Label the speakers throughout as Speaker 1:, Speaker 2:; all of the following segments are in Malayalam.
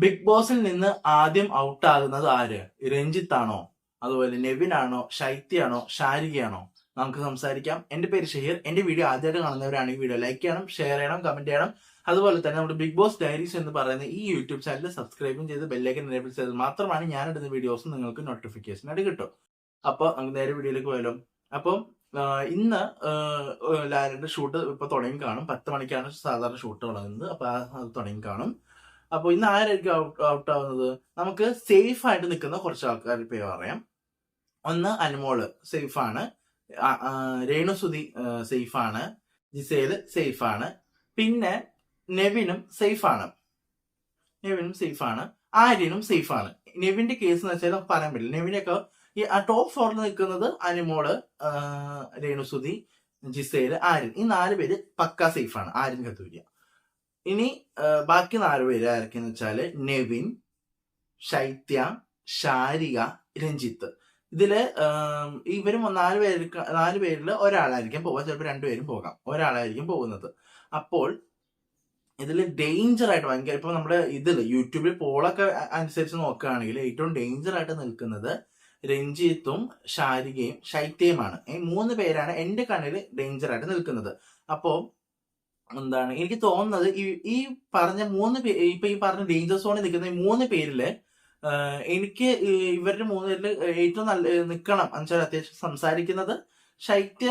Speaker 1: ബിഗ് ബോസിൽ നിന്ന് ആദ്യം ഔട്ട് ആകുന്നത് ആര്? രഞ്ജിത്താണോ അതുപോലെ നെവിൻ ആണോ? ശൈത്യാണോ ഷാരികയാണോ നമുക്ക് സംസാരിക്കാം. എന്റെ പേര് ഷഹീർ. എന്റെ വീഡിയോ ആദ്യമായിട്ട് കാണുന്നവരാണെങ്കിൽ വീഡിയോ ലൈക്ക് ചെയ്യണം ഷെയർ ചെയ്യണം കമന്റ് ചെയ്യണം. അതുപോലെ തന്നെ നമ്മുടെ ബിഗ് ബോസ് ഡയറീസ് എന്ന് പറയുന്ന ഈ യൂട്യൂബ് ചാനൽ സബ്സ്ക്രൈബും ചെയ്ത് ബെല്ലൈക്കൻ എനേബിൾ ചെയ്ത് മാത്രമാണ് ഞാൻ ഇടുന്ന വീഡിയോസ് നിങ്ങൾക്ക് നോട്ടിഫിക്കേഷൻ ആയിട്ട് കിട്ടും. അപ്പോൾ നമുക്ക് നേരെ വീഡിയോയിലേക്ക് പോയാലും. അപ്പം ഇന്ന് ലാലിന്റെ ഷൂട്ട് ഇപ്പൊ തുടങ്ങി കാണും. പത്ത് മണിക്കാണ് സാധാരണ ഷൂട്ട് തുടങ്ങുന്നത്. അപ്പൊ അത് തുടങ്ങി കാണും. അപ്പൊ ഇന്ന് ആരായിരിക്കും ഔട്ട് ആവുന്നത്? നമുക്ക് സേഫ് ആയിട്ട് നിൽക്കുന്ന കുറച്ച് ആൾക്കാരുടെ പേര് പറയാം. ഒന്ന് അനുമോൾ സേഫ് ആണ്. ആ, ആ, രേണുസുതി സേഫ് ആണ്. ജിസേൽ സേഫ് ആണ്. പിന്നെ നെവിനും സേഫ് ആണ്. നെവിനും സേഫ് ആണ്. ആര്യനും സേഫ് ആണ്. നെവിന്റെ കേസ് എന്ന് വെച്ചാൽ പറയാൻ പറ്റില്ല. നെവിനൊക്കെ ഈ ടോപ്പ് ഫോറിൽ നിൽക്കുന്നത് അനുമോൾ രേണുസുതി ജിസേൽ ആര്യൻ. ഈ നാല് പേര് പക്ക സേഫ് ആണ്. ആര്യൻ കത്തൂരിയ ഇനി ബാക്കി നാല് പേര് ആരൊക്കെയെന്ന് വെച്ചാൽ നെവിൻ ശൈത്യ ഷാരിക രഞ്ജിത്ത്. ഇതിൽ ഇവരും നാല് പേര് നാല് പേരിൽ ഒരാളായിരിക്കും പോവാ ചിലപ്പോൾ രണ്ടുപേരും പോകാം. ഒരാളായിരിക്കും പോകുന്നത്. അപ്പോൾ ഇതിൽ ഡേഞ്ചർ ആയിട്ട് ഭയങ്കര ഇപ്പൊ നമ്മുടെ ഇതിൽ യൂട്യൂബിൽ പോളൊക്കെ അനുസരിച്ച് നോക്കുകയാണെങ്കിൽ ഏറ്റവും ഡേഞ്ചർ ആയിട്ട് നിൽക്കുന്നത് രഞ്ജിത്തും ഷാരികയും ശൈത്യയുമാണ്. ഈ മൂന്ന് പേരാണ് എന്റെ കണ്ണിൽ ഡേഞ്ചർ ആയിട്ട് നിൽക്കുന്നത്. അപ്പോ എന്താണ്? എനിക്ക് തോന്നുന്നത് ഈ ഈ പറഞ്ഞ മൂന്ന് ഇപ്പൊ ഈ പറഞ്ഞ ഡേഞ്ചർ സോണിൽ നിൽക്കുന്ന ഈ മൂന്ന് പേരിൽ എനിക്ക് ഇവരുടെ മൂന്ന് പേരിൽ ഏറ്റവും നല്ല നിൽക്കണം എന്നുവെച്ചാൽ അത്യാവശ്യം സംസാരിക്കുന്നത് ശൈത്യ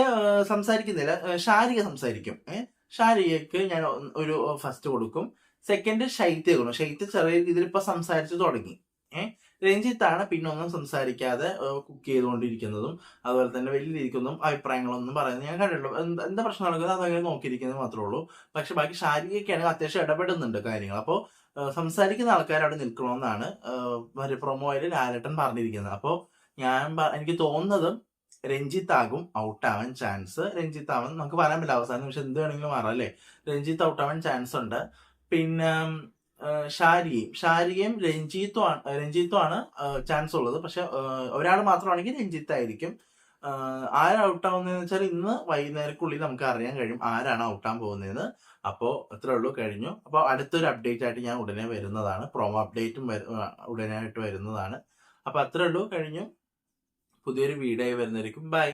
Speaker 1: സംസാരിക്കുന്നില്ല. ഷാരിക സംസാരിക്കും. ഏഹ് ഷാരികക്ക് ഞാൻ ഒരു ഫസ്റ്റ് കൊടുക്കും. സെക്കൻഡ് ശൈത്യ കൊടുക്കും. ശൈത്യ ചെറിയ രീതിയിൽ ഇപ്പൊ സംസാരിച്ചു തുടങ്ങി. ഏഹ് രഞ്ജിത്താണ് പിന്നെ ഒന്നും സംസാരിക്കാതെ കുക്ക് ചെയ്തുകൊണ്ടിരിക്കുന്നതും അതുപോലെ തന്നെ വലിയ രീതിക്കൊന്നും അഭിപ്രായങ്ങളൊന്നും പറയുന്നത് ഞാൻ കണ്ടിട്ടുള്ളൂ എന്ത് പ്രശ്നം നടക്കുന്നത്? അതങ്ങനെ നോക്കിയിരിക്കുന്നത് മാത്രമേ ഉള്ളൂ. പക്ഷെ ബാക്കി ശാരീരികയൊക്കെയാണെങ്കിൽ അത്യാവശ്യം ഇടപെടുന്നുണ്ട് കാര്യങ്ങൾ. അപ്പോൾ സംസാരിക്കുന്ന ആൾക്കാർ അവിടെ നിൽക്കണമെന്നാണ് പ്രൊമോയിൽ ലാലേട്ടൻ പറഞ്ഞിരിക്കുന്നത്. അപ്പോൾ ഞാൻ എനിക്ക് തോന്നുന്നതും രഞ്ജിത്ത് ആകും ഔട്ട് ആവാൻ ചാൻസ്. രഞ്ജിത്ത് ആവാൻ നമുക്ക് പറയാൻ പറ്റില്ല അവസാനം നിമിഷം എന്ത് വേണമെങ്കിലും മാറാം അല്ലേ? രഞ്ജിത്ത് ഔട്ട് ആവാൻ ചാൻസ് ഉണ്ട്. പിന്നെ ഷാരിയും രഞ്ജിത്തും ആണ് രഞ്ജിത്തും ആണ് ചാൻസ് ഉള്ളത്. പക്ഷെ ഒരാൾ മാത്രമാണെങ്കിൽ രഞ്ജിത്ത് ആയിരിക്കും. ആര് ഔട്ടാവുന്നതെന്ന് വെച്ചാൽ ഇന്ന് വൈകുന്നേരക്കുള്ളിൽ നമുക്ക് അറിയാൻ കഴിയും ആരാണ് ഔട്ടാൻ പോകുന്നതെന്ന്. അപ്പോൾ അത്രേ ഉള്ളൂ കഴിഞ്ഞു. അപ്പോൾ അടുത്തൊരു അപ്ഡേറ്റ് ആയിട്ട് ഞാൻ ഉടനെ വരുന്നതാണ്. പ്രൊമോ അപ്ഡേറ്റും ഉടനെ ആയിട്ട് വരുന്നതാണ്. അപ്പോൾ അത്രേ ഉള്ളൂ കഴിഞ്ഞു. പുതിയൊരു വീഡിയോ വരുന്നതായിരിക്കും. ബൈ